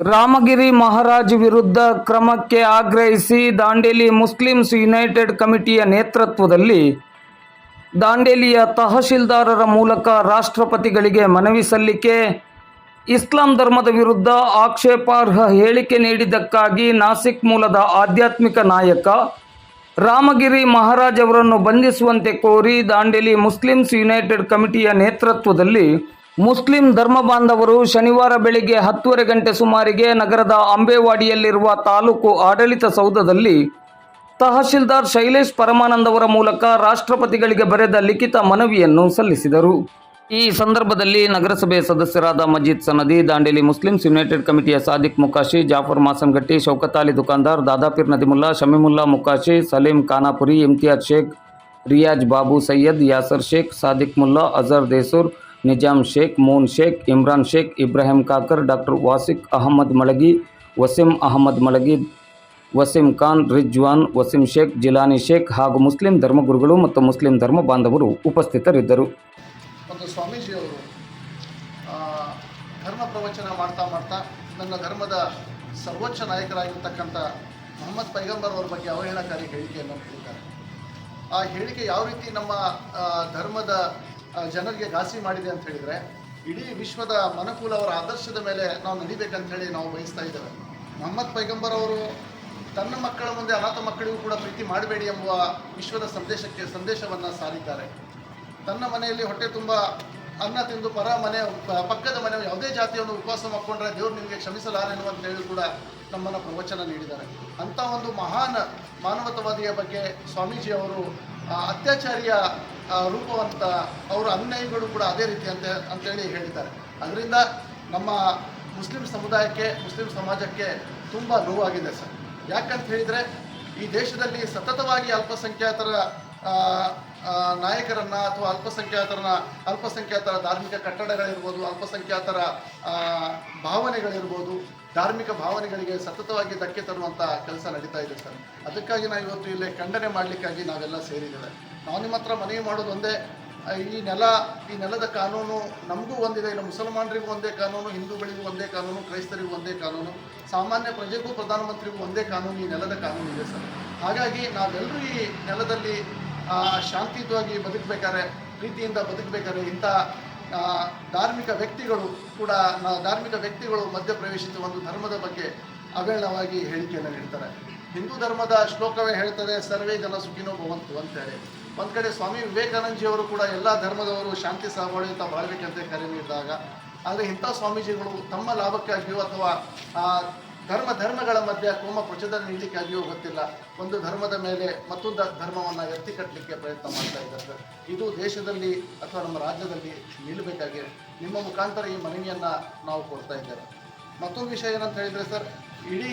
ರಾಮಗಿರಿ ಮಹಾರಾಜ್ ವಿರುದ್ಧ ಕ್ರಮಕ್ಕೆ ಆಗ್ರಹಿಸಿ ದಾಂಡೇಲಿ ಮುಸ್ಲಿಮ್ಸ್ ಯುನೈಟೆಡ್ ಕಮಿಟಿಯ ನೇತೃತ್ವದಲ್ಲಿ ದಾಂಡೇಲಿಯ ತಹಶೀಲ್ದಾರರ ಮೂಲಕ ರಾಷ್ಟ್ರಪತಿಗಳಿಗೆ ಮನವಿ ಸಲ್ಲಿಕೆ. ಇಸ್ಲಾಂ ಧರ್ಮದ ವಿರುದ್ಧ ಆಕ್ಷೇಪಾರ್ಹ ಹೇಳಿಕೆ ನೀಡಿದ್ದಕ್ಕಾಗಿ ನಾಸಿಕ್ ಮೂಲದ ಆಧ್ಯಾತ್ಮಿಕ ನಾಯಕ ರಾಮಗಿರಿ ಮಹಾರಾಜ್ ಅವರನ್ನು ಬಂಧಿಸುವಂತೆ ಕೋರಿ ದಾಂಡೇಲಿ ಮುಸ್ಲಿಮ್ಸ್ ಯುನೈಟೆಡ್ ಕಮಿಟಿಯ ನೇತೃತ್ವದಲ್ಲಿ ಮುಸ್ಲಿಂ ಧರ್ಮ ಬಾಂಧವರು ಶನಿವಾರ ಬೆಳಿಗ್ಗೆ ಹತ್ತುವರೆ ಗಂಟೆ ಸುಮಾರಿಗೆ ನಗರದ ಅಂಬೇವಾಡಿಯಲ್ಲಿರುವ ತಾಲೂಕು ಆಡಳಿತ ಸೌಧದಲ್ಲಿ ತಹಶೀಲ್ದಾರ್ ಶೈಲೇಶ್ ಪರಮಾನಂದ್ ಅವರ ಮೂಲಕ ರಾಷ್ಟ್ರಪತಿಗಳಿಗೆ ಬರೆದ ಲಿಖಿತ ಮನವಿಯನ್ನು ಸಲ್ಲಿಸಿದರು. ಈ ಸಂದರ್ಭದಲ್ಲಿ ನಗರಸಭೆ ಸದಸ್ಯರಾದ ಮಜೀದ್ ಸನದಿ, ದಾಂಡೇಲಿ ಮುಸ್ಲಿಮ್ಸ್ ಯುನೈಟೆಡ್ ಕಮಿಟಿಯ ಸಾದಿಕ್ ಮುಕಾಶಿ, ಜಾಫರ್ ಮಾಸಂಗಟ್ಟಿ ಶೌಕತ್ ಅಲಿ ದುಕಾನ್ದಾರ್, ದಾದಾಪೀರ್ ನದಿಮುಲ್ಲಾ, ಶಮೀಮುಲ್ಲಾ ಮುಕಾಶಿ, ಸಲೀಂ ಖಾನಾಪುರಿ, ಇಮ್ತಿಯಾಜ್ ಶೇಖ್, ರಿಯಾಜ್ ಬಾಬು ಸೈಯದ್, ಯಾಸರ್ ಶೇಖ್, ಸಾದಿಕ್ ಮುಲ್ಲಾ, ಅಜರ್ ದೇಸೂರ್ ನಿಜಾಮ್ ಶೇಖ್ ಮೋನ್ ಶೇಖ್, ಇಮ್ರಾನ್ ಶೇಖ್, ಇಬ್ರಾಹಿಂ ಕಾಕರ್, ಡಾಕ್ಟರ್ ವಾಸಿಕ್ ಅಹಮದ್ ಮಳಗಿ, ವಸೀಂ ಅಹಮದ್ ಮಳಗಿ, ವಸೀಂ ಖಾನ್, ರಿಜ್ವಾನ್, ವಸೀಂ ಶೇಖ್, ಜಿಲಾನಿ ಶೇಖ್ ಹಾಗೂ ಮುಸ್ಲಿಂ ಧರ್ಮಗುರುಗಳು ಮತ್ತು ಮುಸ್ಲಿಂ ಧರ್ಮ ಬಾಂಧವರು ಉಪಸ್ಥಿತರಿದ್ದರು. ಸ್ವಾಮೀಜಿಯವರು ಧರ್ಮ ಪ್ರವಚನ ಮಾಡ್ತಾ ಮಾಡ್ತಾ ನನ್ನ ಧರ್ಮದ ಸರ್ವೋಚ್ಚ ನಾಯಕರಾಗಿರ್ತಕ್ಕಂಥ ಮೊಹಮ್ಮದ್ ಪೈಗಂಬರ್ ಅವರ ಬಗ್ಗೆ ಅವಹೇಳನಕಾರಿ ಹೇಳಿಕೆಯನ್ನು ಕೊಟ್ಟಿದ್ದಾರೆ. ಆ ಹೇಳಿಕೆ ಯಾವ ರೀತಿ ನಮ್ಮ ಧರ್ಮದ ಜನರಿಗೆ ಘಾಸಿ ಮಾಡಿದೆ ಅಂತ ಹೇಳಿದರೆ, ಇಡೀ ವಿಶ್ವದ ಮನಕೂಲ ಅವರ ಆದರ್ಶದ ಮೇಲೆ ನಾವು ನಡಿಬೇಕಂತ ಹೇಳಿ ನಾವು ಬಯಸ್ತಾ ಇದ್ದೇವೆ. ಮೊಹಮ್ಮದ್ ಪೈಗಂಬರ್ ಅವರು ತನ್ನ ಮಕ್ಕಳ ಮುಂದೆ ಅನಾಥ ಮಕ್ಕಳಿಗೂ ಕೂಡ ಪ್ರೀತಿ ಮಾಡಬೇಡಿ ಎಂಬುವ ವಿಶ್ವದ ಸಂದೇಶಕ್ಕೆ ಸಂದೇಶವನ್ನು ಸಾರಿದ್ದಾರೆ. ತನ್ನ ಮನೆಯಲ್ಲಿ ಹೊಟ್ಟೆ ತುಂಬ ಅನ್ನ ತಿಂದು ಪರ ಮನೆ, ಪಕ್ಕದ ಮನೆ, ಯಾವುದೇ ಜಾತಿಯನ್ನು ಉಪವಾಸ ಮಾಡಿಕೊಂಡ್ರೆ ದೇವರು ನಿಮಗೆ ಕ್ಷಮಿಸಲಾರೆನು ಅಂತ ಹೇಳಿ ಕೂಡ ನಮ್ಮನ್ನು ಪ್ರವಚನ ನೀಡಿದ್ದಾರೆ. ಅಂಥ ಒಂದು ಮಹಾನ್ ಮಾನವತಾವಾದಿಯ ಬಗ್ಗೆ ಸ್ವಾಮೀಜಿ ಅವರು ಅತ್ಯಾಚಾರಿಯ ರೂಪವಂತ ಅವರ ಅನುಯಾಯಿಗಳು ಕೂಡ ಅದೇ ರೀತಿ ಅಂತ ಅಂತೇಳಿ ಹೇಳಿದ್ದಾರೆ. ಅದರಿಂದ ನಮ್ಮ ಮುಸ್ಲಿಂ ಸಮುದಾಯಕ್ಕೆ, ಮುಸ್ಲಿಂ ಸಮಾಜಕ್ಕೆ ತುಂಬ ನೋವಾಗಿದೆ ಸರ್. ಯಾಕಂತ ಹೇಳಿದರೆ ಈ ದೇಶದಲ್ಲಿ ಸತತವಾಗಿ ಅಲ್ಪಸಂಖ್ಯಾತರ ನಾಯಕರನ್ನ ಅಥವಾ ಅಲ್ಪಸಂಖ್ಯಾತರನ್ನ, ಅಲ್ಪಸಂಖ್ಯಾತರ ಧಾರ್ಮಿಕ ಕಟ್ಟಡಗಳಿರ್ಬೋದು, ಅಲ್ಪಸಂಖ್ಯಾತರ ಭಾವನೆಗಳಿರ್ಬೋದು, ಧಾರ್ಮಿಕ ಭಾವನೆಗಳಿಗೆ ಸತತವಾಗಿ ಧಕ್ಕೆ ತರುವಂಥ ಕೆಲಸ ನಡೀತಾ ಇದೆ ಸರ್. ಅದಕ್ಕಾಗಿ ನಾವು ಇವತ್ತು ಇಲ್ಲಿ ಖಂಡನೆ ಮಾಡಲಿಕ್ಕಾಗಿ ನಾವೆಲ್ಲ ಸೇರಿದ್ದೇವೆ. ನಾವು ನಿಮ್ಮ ಹತ್ರ ಮನವಿ ಮಾಡೋದು ಒಂದೇ, ಈ ನೆಲ, ಈ ನೆಲದ ಕಾನೂನು ನಮಗೂ ಒಂದಿದೆ, ಇಲ್ಲ ಮುಸಲ್ಮಾನರಿಗೂ ಒಂದೇ ಕಾನೂನು, ಹಿಂದೂಗಳಿಗೂ ಒಂದೇ ಕಾನೂನು, ಕ್ರೈಸ್ತರಿಗೂ ಒಂದೇ ಕಾನೂನು, ಸಾಮಾನ್ಯ ಪ್ರಜೆಗೂ ಪ್ರಧಾನಮಂತ್ರಿಗೂ ಒಂದೇ ಕಾನೂನು, ಈ ನೆಲದ ಕಾನೂನು ಇದೆ ಸರ್. ಹಾಗಾಗಿ ನಾವೆಲ್ಲರೂ ಈ ನೆಲದಲ್ಲಿ ಶಾಂತಿಯುತವಾಗಿ ಬದುಕಬೇಕಾದ್ರೆ, ಪ್ರೀತಿಯಿಂದ ಬದುಕಬೇಕಾದ್ರೆ ಇಂಥ ಧಾರ್ಮಿಕ ವ್ಯಕ್ತಿಗಳು ಕೂಡ ಧಾರ್ಮಿಕ ವ್ಯಕ್ತಿಗಳು ಮಧ್ಯಪ್ರವೇಶಿಸಿ ಒಂದು ಧರ್ಮದ ಬಗ್ಗೆ ಅವೇಳವಾಗಿ ಹೇಳಿಕೆಯನ್ನು ನೀಡ್ತಾರೆ. ಹಿಂದೂ ಧರ್ಮದ ಶ್ಲೋಕವೇ ಹೇಳ್ತದೆ, ಸರ್ವೇ ಜನ ಸುಖಿನೋ ಭವಂತು ಅಂತೇಳಿ. ಒಂದು ಕಡೆ ಸ್ವಾಮಿ ವಿವೇಕಾನಂದಜಿಯವರು ಕೂಡ ಎಲ್ಲ ಧರ್ಮದವರು ಶಾಂತಿ ಸಹಬಾಳ್ವೆಯಿಂದ ಬಾಳ್ಬೇಕಂತ ಕರೆ ನೀಡಿದಾಗ, ಆದರೆ ಇಂಥ ಸ್ವಾಮೀಜಿಗಳು ತಮ್ಮ ಲಾಭಕ್ಕಾಗಿಯೋ ಅಥವಾ ಧರ್ಮ ಧರ್ಮಗಳ ಮಧ್ಯೆ ಕೋಮ ಪ್ರಚೋದನೆ ನೀಡಲಿಕ್ಕಾಗಿಯೋ ಗೊತ್ತಿಲ್ಲ. ಒಂದು ಧರ್ಮದ ಮೇಲೆ ಮತ್ತೊಂದು ಧರ್ಮವನ್ನು ಎತ್ತಿ ಕಟ್ಟಲಿಕ್ಕೆ ಪ್ರಯತ್ನ ಮಾಡ್ತಾ ಇದ್ದಾರೆ ಇದು ದೇಶದಲ್ಲಿ ಅಥವಾ ನಮ್ಮ ರಾಜ್ಯದಲ್ಲಿ ನಿಲ್ಲಬೇಕಾಗಿ ನಿಮ್ಮ ಮುಖಾಂತರ ಈ ಮನವಿಯನ್ನು ನಾವು ಕೊಡ್ತಾ ಇದ್ದೇವೆ. ಮತ್ತೊಂದು ವಿಷಯ ಏನಂತ ಹೇಳಿದರೆ ಸರ್, ಇಡೀ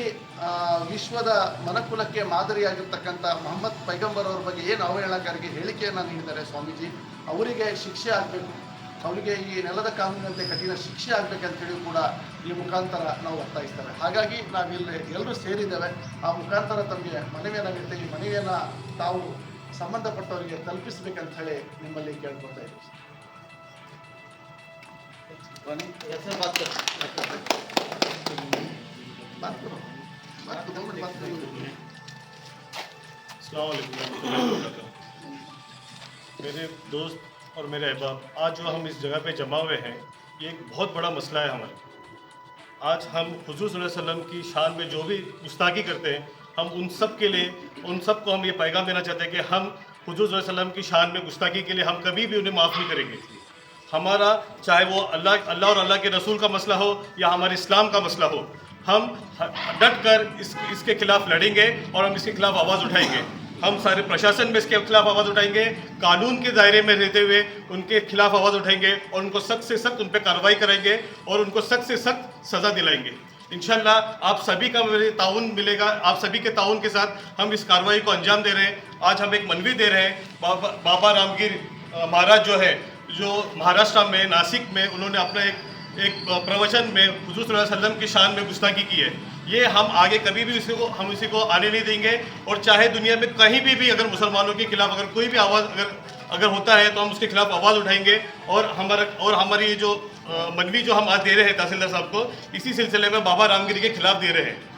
ವಿಶ್ವದ ಮನಕುಲಕ್ಕೆ ಮಾದರಿಯಾಗಿರ್ತಕ್ಕಂಥ ಮೊಹಮ್ಮದ್ ಪೈಗಂಬರ್ ಅವ್ರ ಬಗ್ಗೆ ಏನು ಅವಹೇಳನಕಾರಿಗೆ ಹೇಳಿಕೆಯನ್ನು ನೀಡಿದ್ದಾರೆ ಸ್ವಾಮೀಜಿ? ಅವರಿಗೆ ಶಿಕ್ಷೆ ಆಗಬೇಕು. ಅವರಿಗೆ ಈ ನೆಲದ ಕಾನೂನಿನಂತೆ ಕಠಿಣ ಶಿಕ್ಷೆ ಆಗಬೇಕಂತ ಹೇಳಿ ಕೂಡ ಈ ಮುಖಾಂತರ ನಾವು ಒತ್ತಾಯಿಸ್ತೇವೆ ಹಾಗಾಗಿ ನಾವಿಲ್ಲಿ ಎಲ್ಲರೂ ಸೇರಿದ್ದೇವೆ ಆ ಮುಖಾಂತರ ತಮಗೆ ಮನವಿಯನ್ನು ನೀಡ್ತೇವೆ ಈ ಮನವಿಯನ್ನು ತಾವು ಸಂಬಂಧಪಟ್ಟವರಿಗೆ ತಲುಪಿಸ್ಬೇಕಂತ ಹೇಳಿ ನಿಮ್ಮಲ್ಲಿ ಕೇಳ್ಕೊತಾ ಇದ್ದೀವಿ ಧ್ವನಿ? बात करो बात करो दो मिनट बात करो अस्सलाम वालेकुम रहमतुल्लाहि व बरकातहू। मेरे दोस्त और मेरे अहबाब, आज जो हम इस जगह पे जमा हुए हैं, ये एक बहुत बड़ा मसला है हमारे। आज हम हुजूर वसल्लम की शान में जो भी गुस्ताखी करते हैं, हम उन सब के लिए, उन सबको हम ये पैगाम देना चाहते हैं कि हम हुजूर वसल्लम की शान में गुस्ताखी के लिए हम कभी भी उन्हें माफ़ नहीं करेंगे। हमारा, चाहे वो अल्लाह अल्लाह और अल्लाह के रसूल का मसला हो या हमारे इस्लाम का मसला हो, हम डट कर इस, इसके खिलाफ लड़ेंगे और हम इसके खिलाफ आवाज़ उठाएँगे। हम सारे प्रशासन में इसके खिलाफ आवाज़ उठाएँगे, कानून के दायरे में रहते हुए उनके खिलाफ आवाज़ उठाएँगे और उनको सख्त से सख्त उन पर कार्रवाई कराएँगे और उनको सख्त से सख्त सज़ा दिलाएँगे। इंशाल्लाह आप सभी का ताउन मिलेगा, आप सभी के ताउन के साथ हम इस कार्रवाई को अंजाम दे रहे हैं। आज हम एक मनवी दे रहे हैं, बाबा बाबा रामगिर महाराज जो है, जो महाराष्ट्र में, नासिक में, उन्होंने अपना एक एक प्रवचन में हजूर अलैहि वसल्लम की शान में गुस्ताखी की है। ये हम आगे कभी भी उसी को, हम इसी को आने नहीं देंगे। और चाहे दुनिया में कहीं भी भी अगर मुसलमानों के खिलाफ अगर कोई भी आवाज़ अगर अगर होता है तो हम उसके खिलाफ आवाज़ उठाएँगे। और हमारा, और हमारी जो मनवी जो हम आज दे रहे हैं तहसीलदार साहब को, इसी सिलसिले में बाबा रामगिरी के खिलाफ दे रहे हैं।